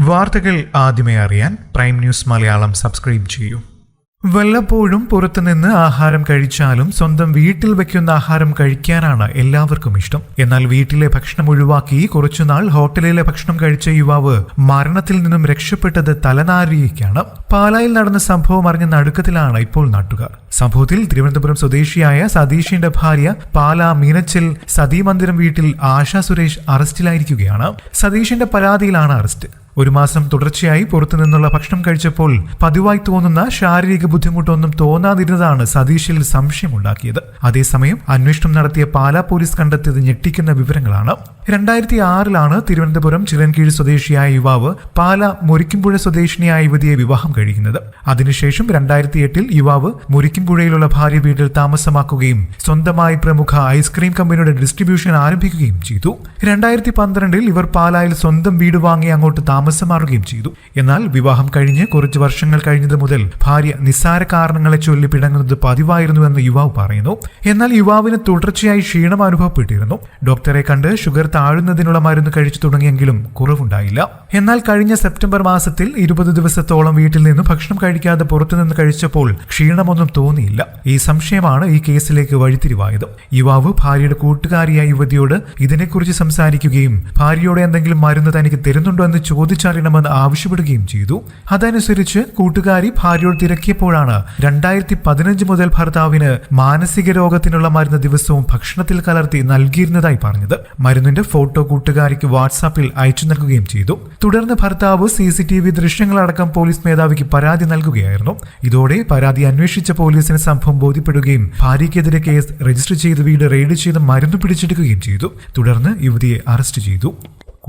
വാർത്തകൾ ആദ്യമേ അറിയാൻ പ്രൈം ന്യൂസ് മലയാളം സബ്സ്ക്രൈബ് ചെയ്യൂ. വല്ലപ്പോഴും പുറത്തുനിന്ന് ആഹാരം കഴിച്ചാലും സ്വന്തം വീട്ടിൽ വെക്കുന്ന ആഹാരം കഴിക്കാനാണ് എല്ലാവർക്കും ഇഷ്ടം. എന്നാൽ വീട്ടിലെ ഭക്ഷണം ഒഴിവാക്കി കുറച്ചുനാൾ ഹോട്ടലിലെ ഭക്ഷണം കഴിച്ച യുവാവ് മരണത്തിൽ നിന്നും രക്ഷപ്പെട്ടത് തലനാരിയേക്കാണ് പാലായിൽ നടന്ന സംഭവം അറിഞ്ഞ നടുക്കത്തിലാണ് ഇപ്പോൾ നാട്ടുകാർ. സംഭവത്തിൽ തിരുവനന്തപുരം സ്വദേശിയായ സതീഷിന്റെ ഭാര്യ പാല മീനച്ചിൽ സതീമന്ദിരം വീട്ടിൽ ആശാ സുരേഷ് അറസ്റ്റിലായിരിക്കുകയാണ്. സതീഷിന്റെ പരാതിയിലാണ് അറസ്റ്റ്. ഒരു മാസം തുടർച്ചയായി പുറത്തുനിന്നുള്ള ഭക്ഷണം കഴിച്ചപ്പോൾ പതിവായി തോന്നുന്ന ശാരീരിക ബുദ്ധിമുട്ടൊന്നും തോന്നാതിരുന്നതാണ് സതീഷിൽ സംശയമുണ്ടാക്കിയത്. അതേസമയം അന്വേഷണം നടത്തിയ പാലാ പോലീസ് കണ്ടെത്തിയത് ഞെട്ടിക്കുന്ന വിവരങ്ങളാണ്. രണ്ടായിരത്തി ആറിലാണ് തിരുവനന്തപുരം ചിലൻകീഴ് സ്വദേശിയായ യുവാവ് പാല മുരിക്കുംപുഴ സ്വദേശിനിയായ യുവതിയെ വിവാഹം കഴിക്കുന്നത്. അതിനുശേഷം രണ്ടായിരത്തി എട്ടിൽ യുവാവ് മുരിക്കുംപുഴയിലുള്ള ഭാര്യ വീട്ടിൽ താമസമാക്കുകയും സ്വന്തമായി പ്രമുഖ ഐസ്ക്രീം കമ്പനിയുടെ ഡിസ്ട്രിബ്യൂഷൻ ആരംഭിക്കുകയും ചെയ്തു. രണ്ടായിരത്തി പന്ത്രണ്ടിൽ ഇവർ പാലായിൽ സ്വന്തം വീട് വാങ്ങി അങ്ങോട്ട് താമസം മാറുകയും ചെയ്തു. എന്നാൽ വിവാഹം കഴിഞ്ഞ് കുറച്ച് വർഷങ്ങൾ കഴിഞ്ഞത് മുതൽ ഭാര്യ നിസ്സാര കാരണങ്ങളെ ചൊല്ലി പിടങ്ങുന്നത് പതിവായിരുന്നുവെന്ന് യുവാവ് പറയുന്നു. എന്നാൽ യുവാവിന് തുടർച്ചയായി ക്ഷീണം അനുഭവപ്പെട്ടിരുന്നു. ഡോക്ടറെ കണ്ട് ഷുഗർ താഴുന്നതിനുള്ള മരുന്ന് കഴിച്ചു തുടങ്ങിയെങ്കിലും കുറവുണ്ടായില്ല. എന്നാൽ കഴിഞ്ഞ സെപ്റ്റംബർ മാസത്തിൽ ഇരുപത് ദിവസത്തോളം വീട്ടിൽ നിന്ന് ഭക്ഷണം കഴിക്കാതെ പുറത്തുനിന്ന് കഴിച്ചപ്പോൾ ക്ഷീണമൊന്നും തോന്നിയില്ല. ഈ സംശയമാണ് ഈ കേസിലേക്ക് വഴിത്തിരിവായത്. യുവാവ് ഭാര്യയുടെ കൂട്ടുകാരിയായ യുവതിയോട് ഇതിനെക്കുറിച്ച് സംസാരിക്കുകയും ഭാര്യയോട് എന്തെങ്കിലും മരുന്ന് തനിക്ക് തരുന്നുണ്ടോ എന്ന് ചോദിച്ചറിയണമെന്ന് ആവശ്യപ്പെടുകയും ചെയ്തു. അതനുസരിച്ച് കൂട്ടുകാരി ഭാര്യയോട് തിരക്കിയപ്പോഴാണ് രണ്ടായിരത്തി പതിനഞ്ച് മുതൽ ഭർത്താവിന് മാനസിക രോഗത്തിനുള്ള മരുന്ന് ദിവസവും ഭക്ഷണത്തിൽ കലർത്തി നൽകിയിരുന്നതായി പറഞ്ഞത്. മരുന്നിന്റെ ഫോട്ടോ കൂട്ടുകാരിക്ക് വാട്സാപ്പിൽ അയച്ചു നൽകുകയും ചെയ്തു. തുടർന്ന് ഭർത്താവ് സി സി ടി വി ദൃശ്യങ്ങളടക്കം പോലീസ് മേധാവിക്ക് പരാതി നൽകുകയായിരുന്നു. ഇതോടെ പരാതി അന്വേഷിച്ച പോലീസിന് സംഭവം ബോധ്യപ്പെടുകയും ഭാര്യയ്ക്കെതിരെ കേസ് രജിസ്റ്റർ ചെയ്ത് വീട് റെയ്ഡ് ചെയ്ത് മരുന്ന് പിടിച്ചെടുക്കുകയും ചെയ്തു. തുടർന്ന് യുവതിയെ അറസ്റ്റ് ചെയ്തു.